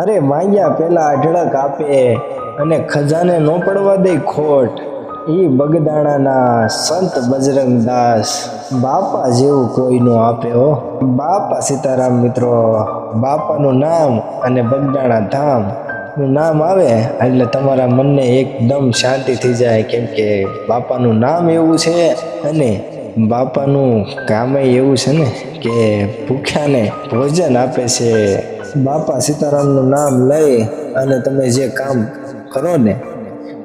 અરે માયા, પેલા અઢળક આપે અને ખજાને નો પડવા દે ખોટ. ઈ બગદાણાના સંત બજરંગદાસ બાપા જેવું કોઈનું આપે હો. બાપા સીતારામ મિત્રો, બાપાનું નામ અને બગદાણા ધામ. નામ આવે એટલે તમારા મનને એકદમ શાંતિ થઈ જાય કેમ કે બાપાનું નામ એવું છે અને બાપાનું કામ એવું છે ને કે ભૂખ્યાને ભોજન આપે છે. બાપા સીતારામનું નામ લઈ અને તમે જે કામ કરો ને,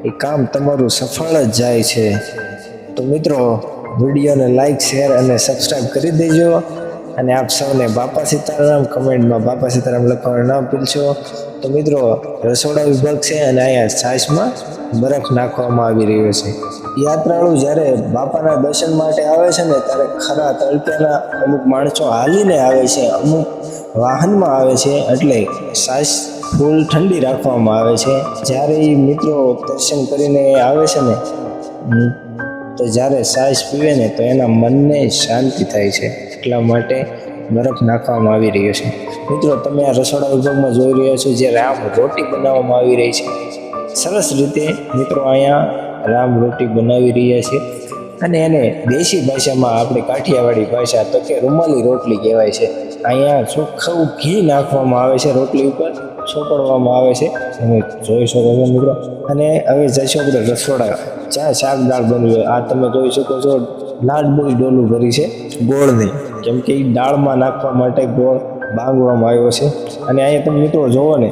એ કામ તમારું સફળ જ જાય છે. તો મિત્રો, વિડીયોને લાઈક શેર અને સબસ્ક્રાઈબ કરી દેજો અને આપ સૌને બાપા સીતારામ કમેન્ટમાં બાપા સીતારામ લખવાનું ના ભૂલશો. તો મિત્રો, રસોડા વિભાગ છે અને અહીંયા છાશમાં બરફ નાખવામાં આવી રહ્યો છે. યાત્રાળુ જ્યારે બાપાના દર્શન માટે આવે છે ને ત્યારે ખરા તડકાના અમુક માણસો હાલીને આવે છે, અમુક વાહનમાં આવે છે એટલે સાસ ફૂલ ઠંડી રાખવામાં આવે છે. જ્યારે એ મિત્રો દર્શન કરીને આવે છે ને, તો જ્યારે સાસ પીવે ને તો એના મનને શાંતિ થાય છે. એટલા માટે બરફ નાખવામાં આવી રહ્યો છે. મિત્રો, તમે આ રસોડા વિભાગમાં જોઈ રહ્યા છો જે રામ રોટી બનાવવામાં આવી રહી છે. સરસ રીતે મિત્રો અહીંયા રામ રોટી બનાવી રહ્યા છે. અને એને દેશી ભાષામાં આપણે કાઠિયાવાડી ભાષા તો કે રૂમાલી રોટલી કહેવાય છે. અહીંયા ચોખ્ખું ઘી નાખવામાં આવે છે રોટલી ઉપર, ચોપડવામાં આવે છે. તમે જોઈ શકો છો મિત્રો. અને હવે જઈશું આપણે રસોડા. ચા, શાક, દાળ બનવી આ તમે જોઈ શકો છો બધી ડોલું ભરી છે. ગોળની કેમ કે એ દાળમાં નાખવા માટે ગોળ બાંગવામાં આવ્યો છે. અને અહીંયા તમે મિત્રો જોવો ને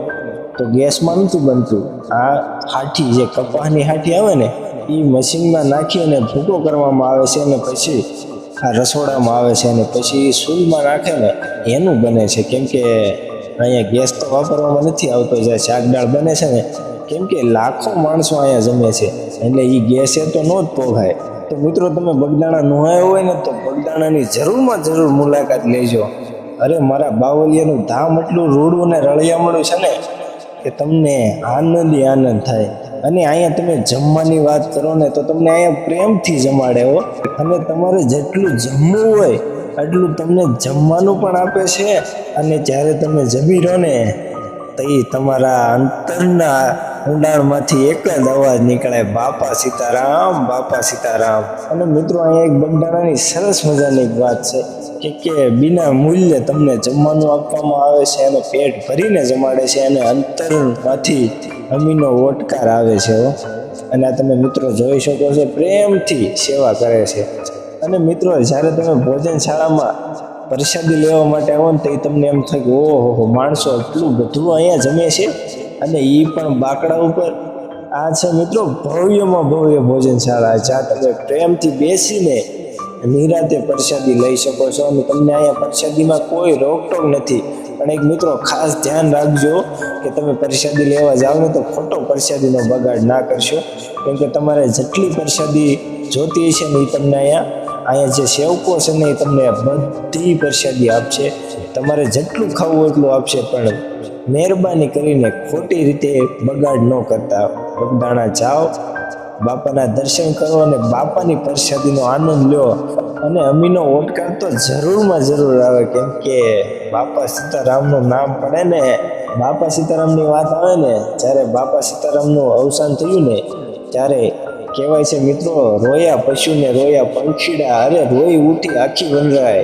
તો ગેસમાં નથી બનતું. આ હાઠી જે કપાસની હાઠી આવે ને એ મશીનમાં નાખી અને ભૂકો કરવામાં આવે છે અને પછી આ રસોડામાં આવે છે અને પછી સૂલમાં નાખે ને, એનું બને છે. કેમ કે અહીંયા ગેસ તો વાપરવામાં નથી આવતો જે શાક દાળ બને છે ને, કેમ કે લાખો માણસો અહીંયા જમે છે. એટલે એ ગેસ એ તો ન જ પોગાય તો મિત્રો, તમે બગદાણા નોહાયો હોય ને, તો બગદાણાની જરૂરમાં જરૂર મુલાકાત લેજો. અરે, મારા બાવલિયાનું ધામ એટલું રૂડું ને રળિયામણું છે ને કે તમને આનંદ આનંદ થાય. અને અહીંયા તમે જમવાની વાત કરો ને તો તમને અહીંયા પ્રેમથી જમાડે હો. અને તમારે જેટલું જમવું હોય એટલું તમને જમવાનું પણ આપે છે. અને જ્યારે તમે જમી રહો ને, તો એ તમારા અંતરના ઊંડાણમાંથી એક જ અવાજ નીકળે, બાપા સીતારામ બાપા સીતારામ. અને મિત્રો, અહીંયા એક બગદાણાની સરસ મજાની વાત છે કે કે બિના મૂલ્યે તમને જમવાનું આપવામાં આવે છે અને પેટ ભરીને જમાડે છે અને અંતરમાંથી અમીનો ઓટકાર આવે છે અને આ તમે મિત્રો જોઈ શકો છો, પ્રેમથી સેવા કરે છે. અને મિત્રો, જ્યારે તમે ભોજનશાળામાં પ્રસાદી લેવા માટે આવો ને તો તમને એમ થાય કે ઓહો, માણસો એટલું બધું અહીંયા જમે છે? અને એ પણ બાકડા ઉપર. આ છે મિત્રો ભવ્યમાં ભવ્ય ભોજનશાળા. જ્યાં તમે પ્રેમથી બેસીને નિરાતે પ્રસાદી લઈ શકો છો અને તમને અહીંયા પ્રસાદીમાં કોઈ રોકટોક નથી. પણ એક મિત્રો ખાસ ધ્યાન રાખજો કે તમે પ્રસાદી લેવા જાઓ ને તો ખોટો પ્રસાદીનો બગાડ ના કરશો. કેમ કે તમારે જેટલી પ્રસાદી જોતી હશે ને એ તમને અહીંયા અહીંયા જે સેવકો છે ને એ તમને બધી પ્રસાદી આપશે. તમારે જેટલું ખાવું એટલું આપશે પણ મહેરબાની કરીને ખોટી રીતે બગાડ ન કરતા. બગદાણા જાઓ, બાપાના દર્શન કરો અને બાપાની પ્રસાદીનો આનંદ લો અને અમીનો ઓટકાર તો જરૂરમાં જરૂર આવે, કેમ કે બાપા સીતારામનું નામ પડે ને, બાપા સીતારામની વાત આવે ને, જ્યારે બાપા સીતારામનું અવસાન થયું ને, ત્યારે કહેવાય છે મિત્રો, રોયા પશુને રોયા પંખીડા, અરે રોઈ ઉઠી આખી વનરાય.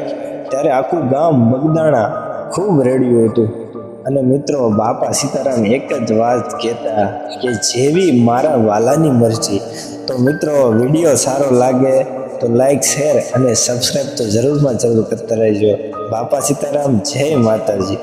ત્યારે આખું ગામ બગદાણા ખૂબ રેડ્યું હતું. અને મિત્રો, બાપા સીતારામ એક જ વાત કહેતા કે જેવી મારા વાલાની મરજી. તો મિત્રો, વીડિયો સારો લાગે તો લાઈક શેર અને સબસ્ક્રાઈબ તો જરૂરમાં જરૂર કરતા રહેજો. બાપા સીતારામ, જય માતાજી.